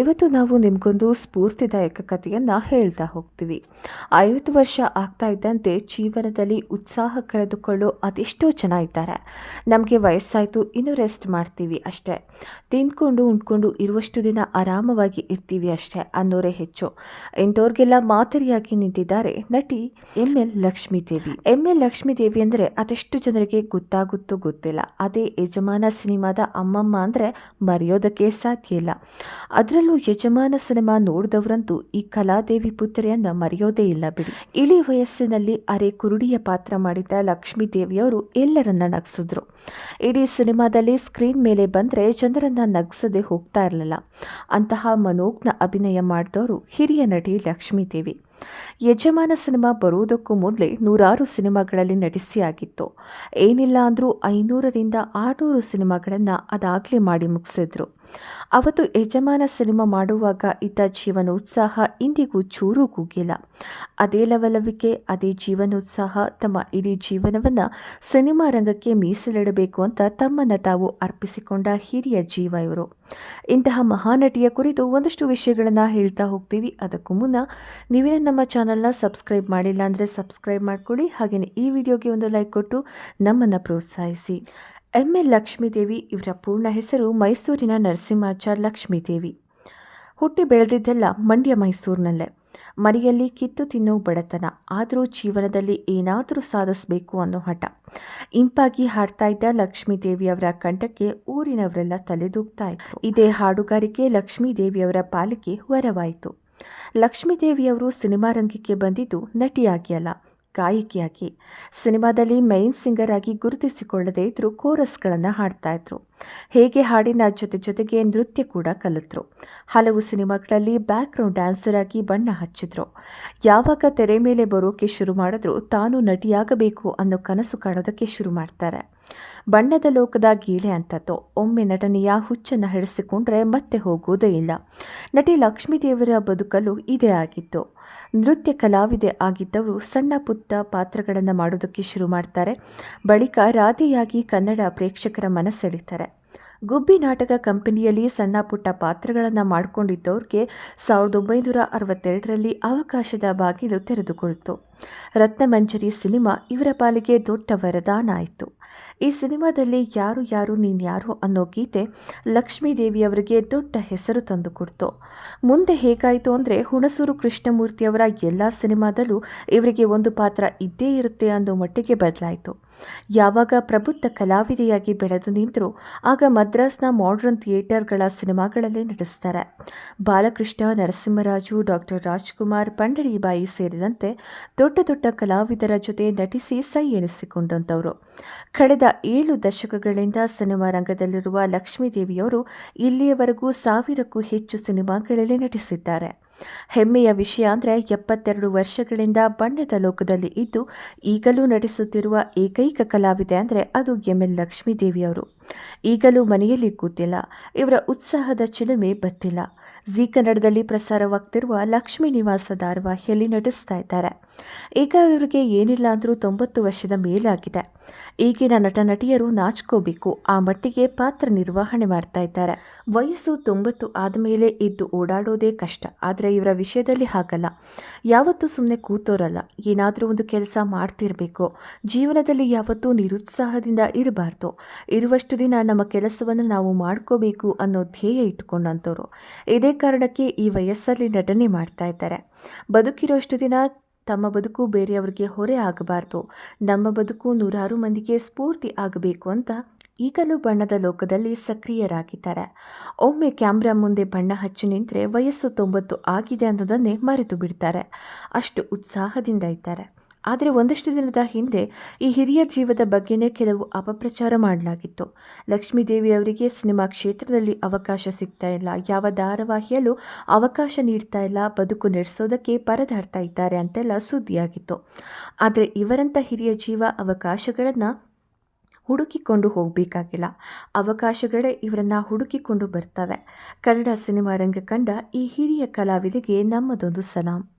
ಇವತ್ತು ನಾವು ನಿಮಗೊಂದು ಸ್ಫೂರ್ತಿದಾಯಕ ಕಥೆಯನ್ನು ಹೇಳ್ತಾ ಹೋಗ್ತೀವಿ. ಐವತ್ತು ವರ್ಷ ಆಗ್ತಾ ಇದ್ದಂತೆ ಜೀವನದಲ್ಲಿ ಉತ್ಸಾಹ ಕಳೆದುಕೊಳ್ಳೋ ಅದೆಷ್ಟೋ ಜನ ಇದ್ದಾರೆ. ನಮಗೆ ವಯಸ್ಸಾಯಿತು, ಇನ್ನು ರೆಸ್ಟ್ ಮಾಡ್ತೀವಿ ಅಷ್ಟೇ. ತಿಂದ್ಕೊಂಡು ಉಂಡ್ಕೊಂಡು ಇರುವಷ್ಟು ದಿನ ಆರಾಮವಾಗಿ ಇರ್ತೀವಿ ಅಷ್ಟೇ ಅನ್ನೋರೇ ಹೆಚ್ಚು. ಇಂಥವ್ರಿಗೆಲ್ಲ ಮಾದರಿಯಾಗಿ ನಿಂತಿದ್ದಾರೆ ನಟಿ M L Lakshmidevi. M L Lakshmidevi ಅಂದರೆ ಅದೆಷ್ಟು ಜನರಿಗೆ ಗೊತ್ತಾಗುತ್ತೋ ಗೊತ್ತಿಲ್ಲ. ಅದೇ ಯಜಮಾನ ಸಿನಿಮಾದ ಅಮ್ಮಮ್ಮ ಅಂದರೆ ಮರೆಯೋದಕ್ಕೆ ಸಾಧ್ಯ ಇಲ್ಲ. ಅದರಲ್ಲೂ ಯಜಮಾನ ಸಿನಿಮಾ ನೋಡಿದವರಂತೂ ಈ ಕಲಾದೇವಿ ಪುತ್ರಿಯನ್ನ ಮರೆಯೋದೇ ಇಲ್ಲ ಬಿಡಿ. ಇಳಿ ವಯಸ್ಸಿನಲ್ಲಿ ಅರೆ ಕುರುಡಿಯ ಪಾತ್ರ ಮಾಡಿದ್ದ ಲಕ್ಷ್ಮೀ ದೇವಿಯವರು ಎಲ್ಲರನ್ನ ನಗಿಸಿದ್ರು. ಇಡೀ ಸಿನಿಮಾದಲ್ಲಿ ಸ್ಕ್ರೀನ್ ಮೇಲೆ ಬಂದರೆ ಜನರನ್ನ ನಗಿಸದೆ ಹೋಗ್ತಾ ಇರಲಿಲ್ಲ. ಅಂತಹ ಮನೋಜ್ಞ ಅಭಿನಯ ಮಾಡಿದವರು ಹಿರಿಯ ನಟಿ ಲಕ್ಷ್ಮೀ ದೇವಿ ಯಜಮಾನ ಸಿನಿಮಾ ಬರುವುದಕ್ಕೂ ಮೊದಲೇ ನೂರಾರು ಸಿನಿಮಾಗಳಲ್ಲಿ ನಟಿಸಿ ಆಗಿತ್ತು. ಏನಿಲ್ಲ ಅಂದರೂ ಐನೂರರಿಂದ ಆರುನೂರು ಸಿನಿಮಾಗಳನ್ನು ಅದಾಗಲೇ ಮಾಡಿ ಮುಗಿಸಿದ್ರು. ಅವತ್ತು ಯಜಮಾನ ಸಿನಿಮಾ ಮಾಡುವಾಗ ಇದ್ದ ಜೀವನೋತ್ಸಾಹ ಇಂದಿಗೂ ಚೂರೂ ಕೂಗಿಲ್ಲ. ಅದೇ ಲವಲವಿಕೆ, ಅದೇ ಜೀವನೋತ್ಸಾಹ, ತಮ್ಮ ಇಡೀ ಜೀವನವನ್ನು ಸಿನಿಮಾ ರಂಗಕ್ಕೆ ಮೀಸಲಿಡಬೇಕು ಅಂತ ತಮ್ಮನ್ನು ತಾವು ಅರ್ಪಿಸಿಕೊಂಡ ಹಿರಿಯ ಜೀವ ಇವರು. ಇಂತಹ ಮಹಾನಟಿಯ ಕುರಿತು ಒಂದಷ್ಟು ವಿಷಯಗಳನ್ನು ಹೇಳ್ತಾ ಹೋಗ್ತೀವಿ. ಅದಕ್ಕೂ ಮುನ್ನ ನೀವೇ ನಮ್ಮ ಚಾನಲ್ನ ಸಬ್ಸ್ಕ್ರೈಬ್ ಮಾಡಿಲ್ಲ ಅಂದರೆ ಸಬ್ಸ್ಕ್ರೈಬ್ ಮಾಡ್ಕೊಳ್ಳಿ. ಹಾಗೆಯೇ ಈ ವಿಡಿಯೋಗೆ ಒಂದು ಲೈಕ್ ಕೊಟ್ಟು ನಮ್ಮನ್ನು ಪ್ರೋತ್ಸಾಹಿಸಿ. ಎಂ ಎಲ್ ಲಕ್ಷ್ಮೀದೇವಿ ಇವರ ಪೂರ್ಣ ಹೆಸರು ಮೈಸೂರಿನ ನರಸಿಂಹಾಚಾರ್ ಲಕ್ಷ್ಮೀದೇವಿ. ಹುಟ್ಟಿ ಬೆಳೆದಿದ್ದೆಲ್ಲ ಮಂಡ್ಯ ಮೈಸೂರಿನಲ್ಲೇ. ಮರಿಯಲ್ಲಿ ಕಿತ್ತು ತಿನ್ನೋ ಬಡತನ, ಆದರೂ ಜೀವನದಲ್ಲಿ ಏನಾದರೂ ಸಾಧಿಸಬೇಕು ಅನ್ನೋ ಹಠ. ಇಂಪಾಗಿ ಹಾಡ್ತಾ ಇದ್ದ ಲಕ್ಷ್ಮೀದೇವಿಯವರ ಕಂಠಕ್ಕೆ ಊರಿನವರೆಲ್ಲ ತಲೆದೂಗ್ತಾ ಇತ್ತು ಇದೇ ಹಾಡುಗಾರಿಕೆ ಲಕ್ಷ್ಮೀದೇವಿಯವರ ಪಾಲಿಕೆ ಪಾಲಿಗೆ ವರವಾಯಿತು. ಲಕ್ಷ್ಮೀದೇವಿಯವರು ಸಿನಿಮಾ ರಂಗಕ್ಕೆ ಬಂದಿದ್ದು ನಟಿಯಾಗಿ ಅಲ್ಲ. ಗಾಯಕಿಯಾಗಿ ಸಿನಿಮಾದಲ್ಲಿ ಮೈನ್ ಸಿಂಗರ್ ಆಗಿ ಗುರುತಿಸಿಕೊಳ್ಳದೇ ಇದ್ದರೂ ಕೋರಸ್ಗಳನ್ನು ಹಾಡ್ತಾ ಇದ್ರು. ಹೇಗೆ ಹಾಡಿನ ಜೊತೆ ಜೊತೆಗೆ ನೃತ್ಯ ಕೂಡ ಕಲಿತರು. ಹಲವು ಸಿನಿಮಾಗಳಲ್ಲಿ ಬ್ಯಾಕ್ಗ್ರೌಂಡ್ ಡ್ಯಾನ್ಸರ್ ಆಗಿ ಬಣ್ಣ ಹಚ್ಚಿದ್ರು. ಯಾವಾಗ ತೆರೆ ಮೇಲೆ ಬರೋಕೆ ಶುರು ಮಾಡಿದ್ರು ತಾನು ನಟಿಯಾಗಬೇಕು ಅನ್ನೋ ಕನಸು ಕಾಣೋದಕ್ಕೆ ಶುರು ಮಾಡ್ತಾರೆ. ಬಣ್ಣದ ಲೋಕದ ಗೀಳೆ ಅಂತದ್ದು ಒಮ್ಮೆ ನಟನೆಯ ಹುಚ್ಚನ್ನು ಹಿಡಿಸಿಕೊಂಡ್ರೆ ಮತ್ತೆ ಹೋಗುವುದೇ ಇಲ್ಲ. ನಟಿ ಲಕ್ಷ್ಮೀದೇವರ ಬದುಕಲು ಇದೇ ಆಗಿತ್ತು. ನೃತ್ಯ ಕಲಾವಿದೆ ಆಗಿದ್ದವರು ಸಣ್ಣ ಪುಟ್ಟ ಪಾತ್ರಗಳನ್ನು ಮಾಡೋದಕ್ಕೆ ಶುರು ಮಾಡ್ತಾರೆ. ಬಳಿಕ ರಾಧೆಯಾಗಿ ಕನ್ನಡ ಪ್ರೇಕ್ಷಕರ ಮನಸ್ಸೆಳಿತಾರೆ ಗುಬ್ಬಿ ನಾಟಕ ಕಂಪನಿಯಲ್ಲಿ ಸಣ್ಣ ಪುಟ್ಟ ಪಾತ್ರಗಳನ್ನು ಮಾಡಿಕೊಂಡಿದ್ದವ್ರಿಗೆ ಸಾವಿರದ ಒಂಬೈನೂರ ಅರವತ್ತೆರಡರಲ್ಲಿ ಅವಕಾಶದ ಬಾಗಿಲು ತೆರೆದುಕೊಳ್ತು. ರತ್ನಮಂಜರಿ ಸಿನಿಮಾ ಇವರ ಪಾಲಿಗೆ ದೊಡ್ಡ ವರದಾನ ಆಯಿತು ಈ ಸಿನಿಮಾದಲ್ಲಿ ಯಾರು ಯಾರು ನೀನ್ಯಾರು ಅನ್ನೋ ಗೀತೆ ಲಕ್ಷ್ಮೀ ದೇವಿಯವರಿಗೆ ದೊಡ್ಡ ಹೆಸರು ತಂದುಕೊಡ್ತು ಮುಂದೆ ಹೇಗಾಯಿತು ಅಂದರೆ ಹುಣಸೂರು ಕೃಷ್ಣಮೂರ್ತಿಯವರ ಎಲ್ಲ ಸಿನಿಮಾದಲ್ಲೂ ಇವರಿಗೆ ಒಂದು ಪಾತ್ರ ಇದ್ದೇ ಇರುತ್ತೆ ಅನ್ನೋ ಮಟ್ಟಿಗೆ ಬದಲಾಯಿತು. ಯಾವಾಗ ಪ್ರಬುದ್ಧ ಕಲಾವಿದೆಯಾಗಿ ಬೆಳೆದು ನಿಂತರೂ, ಆಗ ಮದ್ರಾಸ್ನ ಮಾಡ್ರನ್ ಥಿಯೇಟರ್ಗಳ ಸಿನಿಮಾಗಳಲ್ಲಿ ನಟಿಸ್ತಾರೆ. ಬಾಲಕೃಷ್ಣ, ನರಸಿಂಹರಾಜು, ಡಾಕ್ಟರ್ ರಾಜ್ಕುಮಾರ್, ಪಂಡರಿಬಾಯಿ ಸೇರಿದಂತೆ ದೊಡ್ಡ ದೊಡ್ಡ ದೊಡ್ಡ ಕಲಾವಿದರ ಜೊತೆ ನಟಿಸಿ ಸೈ ಎನಿಸಿಕೊಂಡಂಥವರು ಕಳೆದ ಏಳು ದಶಕಗಳಿಂದ ಸಿನಿಮಾ ರಂಗದಲ್ಲಿರುವ ಲಕ್ಷ್ಮೀದೇವಿಯವರು ಇಲ್ಲಿಯವರೆಗೂ ಸಾವಿರಕ್ಕೂ ಹೆಚ್ಚು ಸಿನಿಮಾಗಳಲ್ಲಿ ನಟಿಸಿದ್ದಾರೆ. ಹೆಮ್ಮೆಯ ವಿಷಯ ಅಂದರೆ ಎಪ್ಪತ್ತೆರಡು ವರ್ಷಗಳಿಂದ ಬಣ್ಣದ ಲೋಕದಲ್ಲಿ ಇದ್ದು, ಈಗಲೂ ನಟಿಸುತ್ತಿರುವ ಏಕೈಕ ಕಲಾವಿದೆ ಅಂದರೆ ಅದು ಎಂ. ಎಲ್. ಲಕ್ಷ್ಮೀದೇವಿಯವರು. ಈಗಲೂ ಮನೆಯಲ್ಲಿ ಕೂತಿಲ್ಲ. ಇವರ ಉತ್ಸಾಹದ ಚಿಲುಮೆ ಬತ್ತಿಲ್ಲ. ಜಿ ಕನ್ನಡದಲ್ಲಿ ಪ್ರಸಾರವಾಗ್ತಿರುವ ಲಕ್ಷ್ಮೀ ನಿವಾಸ ಧಾರವಾಹಿಯಲ್ಲಿ ನಟಿಸ್ತಾ ಇದ್ದಾರೆ. ಈಗ ಇವರಿಗೆ ಏನಿಲ್ಲ ಅಂದರೂ ತೊಂಬತ್ತು ವರ್ಷದ ಮೇಲಾಗಿದೆ. ಈಗಿನ ನಟ ನಟಿಯರು ನಾಚ್ಕೋಬೇಕು, ಆ ಮಟ್ಟಿಗೆ ಪಾತ್ರ ನಿರ್ವಹಣೆ ಮಾಡ್ತಾ ಇದ್ದಾರೆ. ವಯಸ್ಸು ತೊಂಬತ್ತು ಆದಮೇಲೆ ಇದ್ದು ಓಡಾಡೋದೇ ಕಷ್ಟ, ಆದರೆ ಇವರ ವಿಷಯದಲ್ಲಿ ಹಾಗಲ್ಲ. ಯಾವತ್ತೂ ಸುಮ್ಮನೆ ಕೂತೋರಲ್ಲ, ಏನಾದರೂ ಒಂದು ಕೆಲಸ ಮಾಡ್ತಿರಬೇಕು. ಜೀವನದಲ್ಲಿ ಯಾವತ್ತೂ ನಿರುತ್ಸಾಹದಿಂದ ಇರಬಾರ್ದು. ಇರುವಷ್ಟು ದಿನ ನಮ್ಮ ಕೆಲಸವನ್ನು ನಾವು ಮಾಡ್ಕೋಬೇಕು ಅನ್ನೋ ಧ್ಯೇಯ ಇಟ್ಕೊಂಡಂಥವ್ರು. ಇದೇ ಕಾರಣಕ್ಕೆ ಈ ವಯಸ್ಸಲ್ಲಿ ನಟನೆ ಮಾಡ್ತಾ ಇದ್ದಾರೆ. ಬದುಕಿರೋಷ್ಟು ದಿನ ತಮ್ಮ ಬದುಕು ಬೇರೆಯವರಿಗೆ ಹೊರೆ ಆಗಬಾರ್ದು. ನಮ್ಮ ಬದುಕು ನೂರಾರು ಮಂದಿಗೆ ಸ್ಫೂರ್ತಿ ಆಗಬೇಕು ಅಂತ ಈಗಲೂ ಬಣ್ಣದ ಲೋಕದಲ್ಲಿ ಸಕ್ರಿಯರಾಗಿದ್ದಾರೆ. ಒಮ್ಮೆ ಕ್ಯಾಮ್ರಾ ಮುಂದೆ ಬಣ್ಣ ಹಚ್ಚಿ ನಿಂತರೆ ವಯಸ್ಸು ತೊಂಬತ್ತು ಆಗಿದೆ ಅನ್ನೋದನ್ನೇ ಮರೆತು ಬಿಡ್ತಾರೆ. ಅಷ್ಟು ಉತ್ಸಾಹದಿಂದ ಇದ್ದಾರೆ. ಆದರೆ ಒಂದಷ್ಟು ದಿನದ ಹಿಂದೆ ಈ ಹಿರಿಯ ಜೀವದ ಬಗ್ಗೆನೇ ಕೆಲವು ಅಪಪ್ರಚಾರ ಮಾಡಲಾಗಿತ್ತು. ಲಕ್ಷ್ಮೀದೇವಿ ಅವರಿಗೆ ಸಿನಿಮಾ ಕ್ಷೇತ್ರದಲ್ಲಿ ಅವಕಾಶ ಸಿಗ್ತಾ ಇಲ್ಲ. ಯಾವ ಧಾರಾವಾಹಿಯಲ್ಲೂ ಅವಕಾಶ ನೀಡ್ತಾ ಇಲ್ಲ. ಬದುಕು ನಡೆಸೋದಕ್ಕೆ ಪರದಾಡ್ತಾ ಇದ್ದಾರೆ ಅಂತೆಲ್ಲ ಸುದ್ದಿಯಾಗಿತ್ತು. ಆದರೆ ಇವರಂಥ ಹಿರಿಯ ಜೀವ ಅವಕಾಶಗಳನ್ನು ಹುಡುಕಿಕೊಂಡು ಹೋಗಬೇಕಾಗಿಲ್ಲ. ಅವಕಾಶಗಳೇ ಇವರನ್ನು ಹುಡುಕಿಕೊಂಡು ಬರ್ತವೆ. ಕನ್ನಡ ಸಿನಿಮಾ ರಂಗ ಕಂಡ ಈ ಹಿರಿಯ ಕಲಾವಿದಿಗೆ ನಮ್ಮದೊಂದು ಸಲಾಂ.